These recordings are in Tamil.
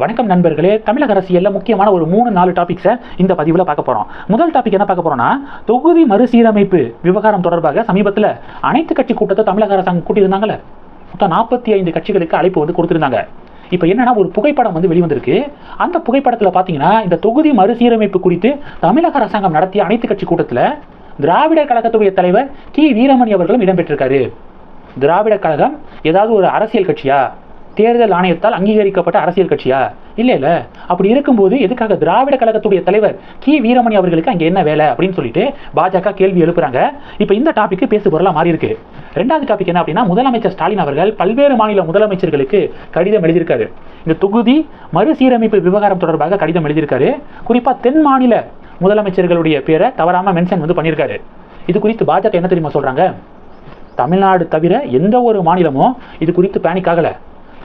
வணக்கம் நண்பர்களே தமிழக அரசியலில் முக்கியமான ஒரு மூணு நாலு டாபிக்ஸை இந்த பதிவில் பார்க்க போகிறோம் முதல் டாபிக் என்ன பார்க்க போகிறோம்னா தொகுதி மறுசீரமைப்பு விவகாரம் தொடர்பாக சமீபத்தில் அனைத்து கட்சி கூட்டத்தை தமிழக அரசாங்கம் கூட்டியிருந்தாங்கல்ல? மொத்தம் நாற்பத்தி ஐந்து கட்சிகளுக்கு அழைப்பு வந்து கொடுத்துருந்தாங்க. இப்போ என்னன்னா ஒரு புகைப்படம் வந்து வெளிவந்திருக்கு. அந்த புகைப்படத்தில் பார்த்தீங்கன்னா இந்த தொகுதி மறுசீரமைப்பு குறித்து தமிழக அரசாங்கம் நடத்திய அனைத்து கட்சி கூட்டத்தில் திராவிடர் கழகத்துடைய தலைவர் கி. வீரமணி அவர்களும் இடம்பெற்றிருக்காரு. திராவிடர் கழகம் ஏதாவது ஒரு அரசியல் கட்சியா? தேர்தல் ஆணையத்தால் அங்கீகரிக்கப்பட்ட அரசியல் கட்சியா? இல்லை இல்ல. அப்படி இருக்கும்போது எதுக்காக திராவிட கழகத்துடைய தலைவர் கி. வீரமணி அவர்களுக்கு அங்கே என்ன வேலை அப்படின்னு சொல்லிட்டு பாஜக கேள்வி எழுப்புறாங்க. இப்போ இந்த டாபிக் பேசு பொருளாக மாறி இருக்கு. ரெண்டாவது டாபிக் என்ன அப்படின்னா முதலமைச்சர் ஸ்டாலின் அவர்கள் பல்வேறு மாநில முதலமைச்சர்களுக்கு கடிதம் எழுதியிருக்காரு. இந்த தொகுதி மறுசீரமைப்பு விவகாரம் தொடர்பாக கடிதம் எழுதியிருக்காரு. குறிப்பாக தென் மாநில முதலமைச்சர்களுடைய பேரை தவறாமல் மென்ஷன் வந்து பண்ணியிருக்காரு. இது குறித்து பாஜக என்ன தெரியுமா சொல்கிறாங்க தமிழ்நாடு தவிர எந்த ஒரு மாநிலமும் இது குறித்து பேனிக் ஆகலை.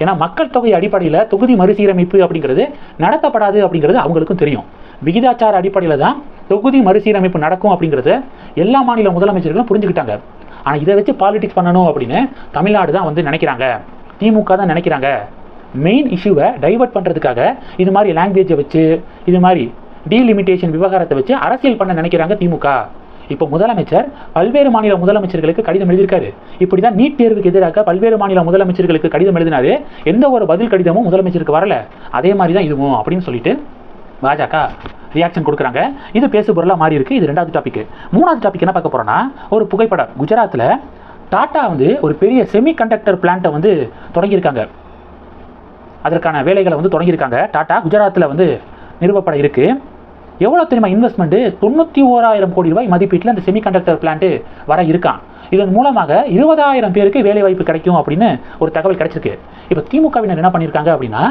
ஏன்னா மக்கள் தொகை அடிப்படையில் தொகுதி மறுசீரமைப்பு அப்படிங்கிறது நடத்தப்படாது அப்படிங்கிறது அவங்களுக்கும் தெரியும். விகிதாச்சார அடிப்படையில் தான் தொகுதி மறுசீரமைப்பு நடக்கும் அப்படிங்கிறது எல்லா மாநில முதலமைச்சர்களும் புரிஞ்சுக்கிட்டாங்க. ஆனால் இதை வச்சு பாலிடிக்ஸ் பண்ணணும் அப்படின்னு தமிழ்நாடு தான் வந்து நினைக்கிறாங்க. திமுக தான் நினைக்கிறாங்க. மெயின் இஷ்யூவை டைவர்ட் பண்ணுறதுக்காக இது மாதிரி லாங்குவேஜை வச்சு இது மாதிரி டீலிமிட்டேஷன் விவகாரத்தை வச்சு அரசியல் பண்ண நினைக்கிறாங்க திமுக. இப்போ முதலமைச்சர் பல்வேறு மாநில முதலமைச்சர்களுக்கு கடிதம் எழுதியிருக்காரு. இப்படி தான் நீட் தேர்வுக்கு எதிராக பல்வேறு மாநில முதலமைச்சர்களுக்கு கடிதம் எழுதினாரு. எந்த ஒரு பதில் கடிதமும் முதலமைச்சருக்கு வரல. அதே மாதிரி தான் இதுவும் அப்படின்னு சொல்லிட்டு பாஜக ரியாக்ஷன் கொடுக்குறாங்க. இது பேசு பொருளாக மாறி இருக்கு. இது ரெண்டாவது டாபிக் மூணாவது டாபிக் என்ன பார்க்க போறோம்னா ஒரு புகைப்படம். குஜராத்தில் டாட்டா வந்து ஒரு பெரிய செமி கண்டக்டர் பிளான்ட்டை வந்து தொடங்கியிருக்காங்க. அதற்கான வேலைகளை வந்து தொடங்கியிருக்காங்க. டாட்டா குஜராத்தில் வந்து நிறுவப்பட இருக்குது எவ்வளோ தெரியுமா இன்வெஸ்ட்மெண்ட்டு தொண்ணூற்றி ஓராயிரம் கோடி ரூபாய் மதிப்பீட்டில் அந்த செமிகண்டக்டர் பிளான்ட்டு வர இருக்கான். இதன் மூலமாக இருபதாயிரம் பேருக்கு வேலை வாய்ப்பு கிடைக்கும் அப்படின்னு ஒரு தகவல் கிடைச்சிருக்கு. இப்போ திமுகவினர் என்ன பண்ணியிருக்காங்க அப்படின்னா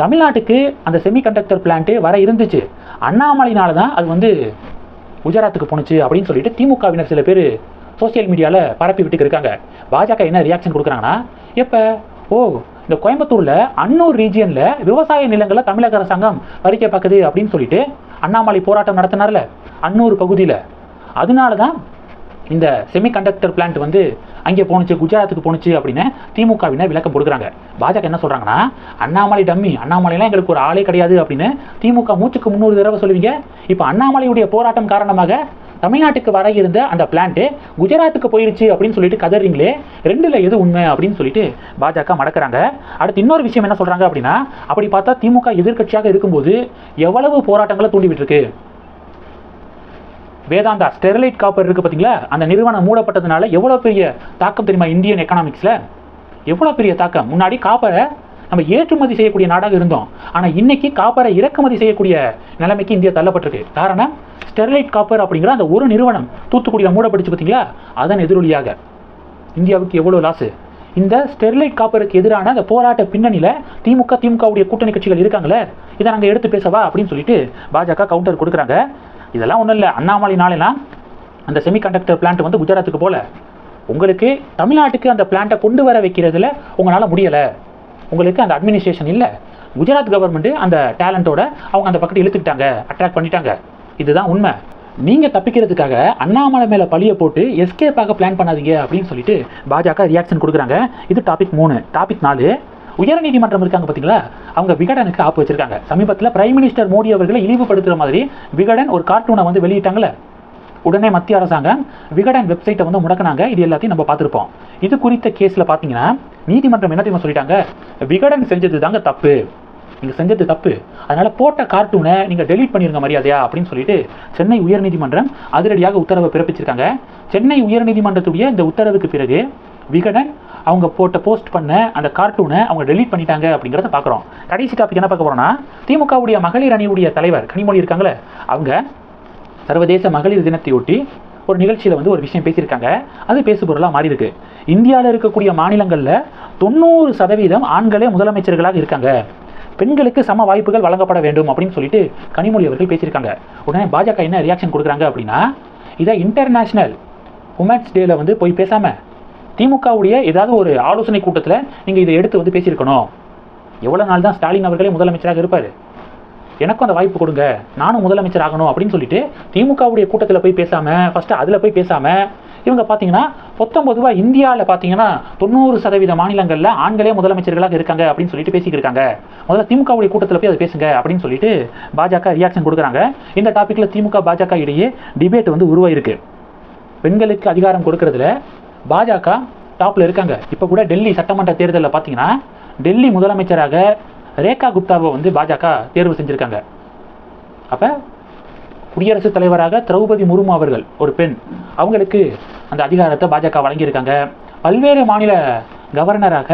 தமிழ்நாட்டுக்கு அந்த செமிகண்டக்டர் பிளான்ட்டு வர இருந்துச்சு. அண்ணாமலையினால தான் அது வந்து குஜராத்துக்கு போணுச்சு அப்படின்னு சொல்லிட்டு திமுகவினர் சில பேர் சோசியல் மீடியாவில் பரப்பி விட்டு இருக்காங்க. பாஜக என்ன ரியாக்ஷன் கொடுக்குறாங்கன்னா எப்போ? ஓ இந்த கோயம்புத்தூரில் அன்னூர் ரீஜியனில் விவசாய நிலங்களை தமிழக அரசாங்கம் பறிக்க பார்க்குது அப்படின்னு சொல்லிட்டு அண்ணாமலை போராட்டம் நடத்தினார்ல? அன்னூர் பகுதியில். அதனால தான் இந்த செமிகண்டக்டர் பிளான்ட் வந்து அங்கே போணுச்சு குஜராத்துக்கு போணுச்சு அப்படின்னு திமுகவினர் விளக்கம் கொடுக்குறாங்க. பாஜக என்ன சொல்கிறாங்கன்னா அண்ணாமலை டம்மி அண்ணாமலைலாம் எங்களுக்கு ஒரு ஆளே கிடையாது அப்படின்னு திமுக மூச்சுக்கு முந்நூறு தடவை சொல்லுவீங்க. இப்போ அண்ணாமலையுடைய போராட்டம் காரணமாக தமிழ்நாட்டுக்கு வர இருந்த அந்த பிளான்ட்டு குஜராத்துக்கு போயிருச்சு அப்படின்னு சொல்லிட்டு கதறீங்களே ரெண்டுல எது உண்மை அப்படின்னு சொல்லிட்டு பாஜக மடக்கிறாங்க. அடுத்து இன்னொரு விஷயம் என்ன சொல்றாங்க அப்படின்னா அப்படி பார்த்தா திமுக எதிர்க்கட்சியாக இருக்கும்போது எவ்வளவு போராட்டங்களை தூண்டிவிட்டுருக்கு? வேதாந்தா ஸ்டெர்லைட் காப்பர் இருக்கு பார்த்தீங்களா? அந்த நிறுவனம் மூடப்பட்டதுனால எவ்வளோ பெரிய தாக்கம் தெரியுமா இந்தியன் எக்கனாமிக்ஸில் எவ்வளோ பெரிய தாக்கம்? முன்னாடி காப்பரை நம்ம ஏற்றுமதி செய்யக்கூடிய நாடாக இருந்தோம். ஆனால் இன்னைக்கு காப்பரை இறக்குமதி செய்யக்கூடிய நிலைமைக்கு இந்தியா தள்ளப்பட்டிருக்கு. காரணம் ஸ்டெர்லைட் காப்பர் அப்படிங்கிற அந்த ஒரு நிறுவனம் தூத்துக்குடியில் மூடப்பட்டுச்சு பார்த்தீங்களா அதன் எதிரொலியாக. இந்தியாவுக்கு எவ்வளோ லாஸு இந்த ஸ்டெர்லைட் காப்பருக்கு எதிரான அந்த போராட்ட பின்னணியில் திமுக திமுகவுடைய கூட்டணி கட்சிகள் இருக்காங்களே? இதை நாங்கள் எடுத்து பேசவா அப்படின்னு சொல்லிட்டு பாஜக கவுண்டர் கொடுக்குறாங்க. இதெல்லாம் ஒன்றும் இல்லை. அண்ணாமலை நாளெல்லாம் அந்த செமிகண்டக்டர் பிளான்ட் வந்து குஜராத்துக்கு போல. உங்களுக்கு தமிழ்நாட்டுக்கு அந்த பிளான்ட்டை கொண்டு வர வைக்கிறதுல உங்களால் முடியலை. உங்களுக்கு அந்த அட்மினிஸ்ட்ரேஷன் இல்லை. குஜராத் கவர்மெண்ட்டு அந்த டேலண்ட்டோட அவங்க அந்த பக்கத்தை இழுத்துக்கிட்டாங்க அட்ராக்ட் பண்ணிட்டாங்க. இதுதான் உண்மை. நீங்கள் தப்பிக்கிறதுக்காக அண்ணாமலை மேலே பழியை போட்டு எஸ்கேப்பாக பிளான் பண்ணாதீங்க அப்படின்னு சொல்லிட்டு பாஜக ரியாக்ஷன் கொடுக்குறாங்க. இது டாபிக் மூணு. டாபிக் நாலு உயர்நீதிமன்றம் இருக்காங்க பார்த்தீங்களா அவங்க விகடனுக்கு ஆப்பு வச்சிருக்காங்க. சமீபத்தில் பிரைம் மினிஸ்டர் மோடி அவர்களை இழிவுபடுத்துகிற மாதிரி விகடன் ஒரு கார்ட்டூனை வந்து வெளியிட்டாங்களே உடனே மத்திய அரசாங்கம் விகடன் வெப்சைட்டை வந்து முடக்கினாங்க. இது எல்லாத்தையும் நம்ம பார்த்துருப்போம். இது குறித்த கேஸில் பார்த்தீங்கன்னா நீதிமன்றம் என்ன தெரியுமா சொல்லிட்டாங்க? விகடன் செஞ்சது தாங்க தப்பு. நீங்கள் செஞ்சது தப்பு. அதனால் போட்ட கார்ட்டூனை நீங்கள் டெலீட் பண்ணியிருங்க மரியாதையா அப்படின்னு சொல்லிட்டு சென்னை உயர்நீதிமன்றம் அதிரடியாக உத்தரவை பிறப்பிச்சிருக்காங்க. சென்னை உயர்நீதிமன்றத்துடைய இந்த உத்தரவுக்கு பிறகு விகடன் அவங்க போட்ட போஸ்ட் பண்ண அந்த கார்ட்டூனை அவங்க டெலீட் பண்ணிட்டாங்க அப்படிங்கிறத பார்க்குறோம். கடைசி டாபிக் என்ன பார்க்க போகிறோம்னா திமுகவுடைய மகளிர் அணியுடைய தலைவர் கனிமொழி இருக்காங்களே அவங்க சர்வதேச மகளிர் தினத்தையொட்டி ஒரு நிகழ்ச்சியில் வந்து ஒரு விஷயம் பேசியிருக்காங்க. அது பேசுபொருளாக மாறி இருக்கு இந்தியாவில் இருக்கக்கூடிய மாநிலங்களில் தொண்ணூறு சதவீதம் ஆண்களே முதலமைச்சர்களாக இருக்காங்க. பெண்களுக்கு சம வாய்ப்புகள் வழங்கப்பட வேண்டும் அப்படின்னு சொல்லிட்டு கனிமொழி அவர்கள் பேசியிருக்காங்க. உடனே பாஜக என்ன ரியாக்ஷன் கொடுக்குறாங்க அப்படின்னா இதை இன்டர்நேஷ்னல் உமன்ஸ் டேல வந்து போய் பேசாமல் திமுகவுடைய ஏதாவது ஒரு ஆலோசனை கூட்டத்தில் நீங்கள் இதை எடுத்து வந்து பேசியிருக்கணும். எவ்வளோ நாள் தான் ஸ்டாலின் அவர்களே முதலமைச்சராக இருப்பார்? எனக்கும் அந்த வாய்ப்பு கொடுங்க. நானும் முதலமைச்சர் ஆகணும் அப்படின்னு சொல்லிட்டு திமுகவுடைய கூட்டத்தில் போய் பேசாமல் ஃபஸ்ட்டு அதில் போய் பேசாமல் இவங்க பார்த்தீங்கன்னா பத்தொம்பதுவா இந்தியாவில் பார்த்தீங்கன்னா தொண்ணூறு சதவீத மாநிலங்களில் ஆண்களே முதலமைச்சர்களாக இருக்காங்க அப்படின்னு சொல்லிட்டு பேசிக்கிருக்காங்க முதல்ல திமுகவுடைய கூட்டத்தில் போய் அதை பேசுங்க அப்படின்னு சொல்லிட்டு பாஜக ரியாக்ஷன் கொடுக்குறாங்க. இந்த டாப்பிக்கில் திமுக பாஜக இடையே டிபேட் வந்து உருவாயிருக்கு. பெண்களுக்கு அதிகாரம் கொடுக்கறதுல பாஜக டாப்பில் இருக்காங்க. இப்போ கூட டெல்லி சட்டமன்ற தேர்தலில் பார்த்தீங்கன்னா டெல்லி முதலமைச்சராக ரேகா குப்தாவை வந்து பாஜக தேர்வு செஞ்சுருக்காங்க. அப்போ குடியரசுத் தலைவராக திரௌபதி முர்மு அவர்கள் ஒரு பெண் அவங்களுக்கு அந்த அதிகாரத்தை பாஜக வழங்கியிருக்காங்க. பல்வேறு மாநில கவர்னராக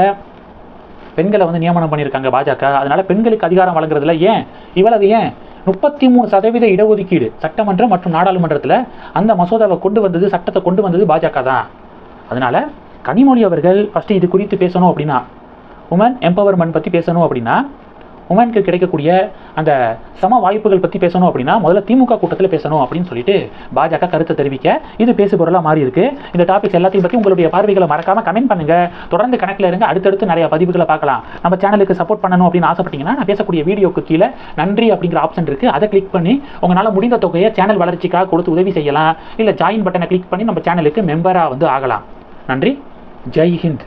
பெண்களை வந்து நியமனம் பண்ணியிருக்காங்க பாஜக. அதனால் பெண்களுக்கு அதிகாரம் வழங்குறதுல ஏன் இவ்வளவு ஏன்? முப்பத்தி மூணு சதவீத இடஒதுக்கீடு சட்டமன்றம் மற்றும் நாடாளுமன்றத்தில் அந்த மசோதாவை கொண்டு வந்தது சட்டத்தை கொண்டு வந்தது பாஜக தான். அதனால கனிமொழி அவர்கள் ஃபஸ்ட்டு இது குறித்து பேசணும் அப்படின்னா உமன் எம்பவர்மெண்ட் பற்றி பேசணும் அப்படின்னா உமனுக்கு கிடைக்கக்கூடிய அந்த சம வாய்ப்புகள் பற்றி பேசணும் அப்படின்னா முதல்ல திமுக கூட்டத்தில் பேசணும் அப்படின்னு சொல்லிட்டு பாஜக கருத்தை தெரிவிக்க இது பேசு பொருளாக மாறி இருக்கு இந்த டாபிக்ஸ் எல்லாத்தையும் பற்றி உங்களுடைய பார்வைகளை மறக்காம கமெண்ட் பண்ணுங்க. தொடர்ந்து கணக்கில் இருங்க. அடுத்தடுத்து நிறைய பதிவுகளை பார்க்கலாம். நம்ம சேனலுக்கு சப்போர்ட் பண்ணணும் அப்படின்னு ஆசைப்பட்டீங்கன்னா நான் பேசக்கூடிய வீடியோக்கு கீழே நன்றி அப்படிங்கிற ஆப்ஷன் இருக்கு. அதை கிளிக் பண்ணி உங்களால் முடிந்த தொகையை சேனல் வளர்ச்சிக்காக கொடுத்து உதவி செய்யலாம். இல்லை ஜாயின் பட்டனை கிளிக் பண்ணி நம்ம சேனலுக்கு மெம்பராக வந்து ஆகலாம். நன்றி. ஜெய் ஹிந்த்.